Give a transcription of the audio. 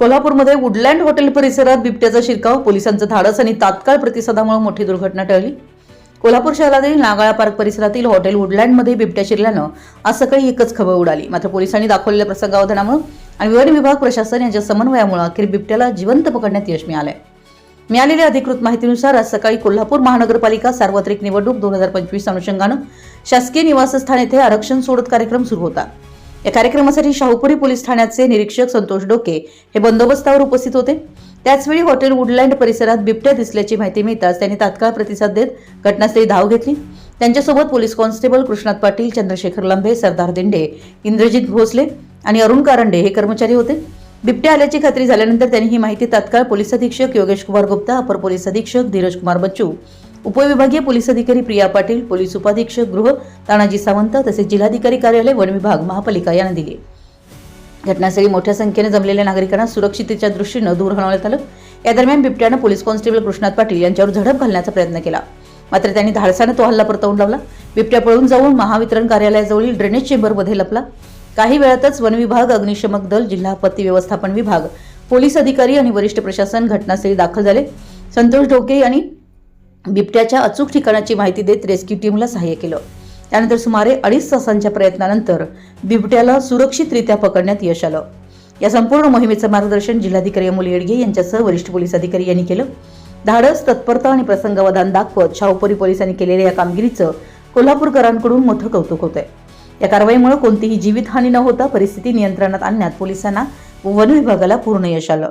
कोल्हापूरमध्ये Woodland hotel परिसरात बिबट्याचा शिरकाव पोलिसांचं धाडस आणि तात्काळ प्रतिसादामुळे मोठी दुर्घटना टळली. कोल्हापूर शहरातील नागाळा पार्क परिसरातील हॉटेल वुडलँडमध्ये बिबट्या शिरल्यानं आज सकाळी एकच खबर उडाली. मात्र पोलिसांनी दाखवलेल्या प्रसंगावधानामुळे आणि वन विभाग प्रशासन यांच्या समन्वयामुळे अखेर बिबट्याला जिवंत पकडण्यात यश मिळालंय. मिळालेल्या अधिकृत माहितीनुसार आज सकाळी कोल्हापूर महानगरपालिका सार्वत्रिक निवडणूक दोन हजार पंचवीस अनुषंगानं शासकीय निवासस्थान येथे आरक्षण सोडत कार्यक्रम सुरू होता. या कार्यक्रमासाठी शाहूपुरी पोलीस ठाण्याचे निरीक्षक संतोष डोके हे बंदोबस्तावर उपस्थित होते. त्याचवेळी हॉटेल वुडलँड परिसरात बिबट्या दिसल्याची माहिती मिळताच त्यांनी तात्काळ प्रतिसाद देत घटनास्थळी धाव घेतली. त्यांच्यासोबत पोलीस कॉन्स्टेबल कृष्णात पाटील चंद्रशेखर लांबे सरदार दिंडे इंद्रजित भोसले आणि अरुण कारंडे हे कर्मचारी होते. बिबट्या आल्याची खात्री झाल्यानंतर त्यांनी ही माहिती तात्काळ पोलीस अधीक्षक योगेश कुमार गुप्ता अपर पोलीस अधीक्षक धीरज कुमार बच्चू उपविभागीय पोलीस अधिकारी प्रिया पाटील पोलीस उपाधीक्षक गृह तानाजी सावंत तसेच जिल्हाधिकारी कार्यालय वन विभाग महापालिका यांना दिले. घटनास्थळी मोठ्या संख्येने जमलेल्या नागरिकांना सुरक्षितेच्या दृष्टीनं दूर हलवण्यात आलं. या दरम्यान बिबट्यानं पोलीस कॉन्स्टेबल कृष्णात पाटील यांच्यावर झडप घालण्याचा प्रयत्न केला. मात्र त्यांनी धाडसानं तो हल्ला परतवून लावला. बिबट्या पळून जाऊन महावितरण कार्यालयाजवळील ड्रेनेज चेंबरमध्ये लपला. काही वेळातच वन विभाग अग्निशमक दल जिल्हा आपत्ती व्यवस्थापन विभाग पोलीस अधिकारी आणि वरिष्ठ प्रशासन घटनास्थळी दाखल झाले. संतोष ढोके यांनी बिबट्याच्या अचूक ठिकाणाची माहिती देत रेस्क्यू टीमला सहाय्य केलं. त्यानंतर सुमारे अडीच तासांच्या प्रयत्नानंतर बिबट्याला सुरक्षितरित्या पकडण्यात यश आलं. या संपूर्ण मोहिमेचं मार्गदर्शन जिल्हाधिकारी अमोल येडगे यांच्यासह वरिष्ठ पोलीस अधिकारी यांनी केलं. धाडस तत्परता आणि प्रसंगावधान दाखवत शाहूपुरी पोलिसांनी केलेल्या या कामगिरीचं कोल्हापूरकरांकडून मोठं कौतुक होतंय. या कारवाईमुळे कोणतीही जीवितहानी न होता परिस्थिती नियंत्रणात आणण्यात पोलिसांना वन विभागाला पूर्ण यश आलं.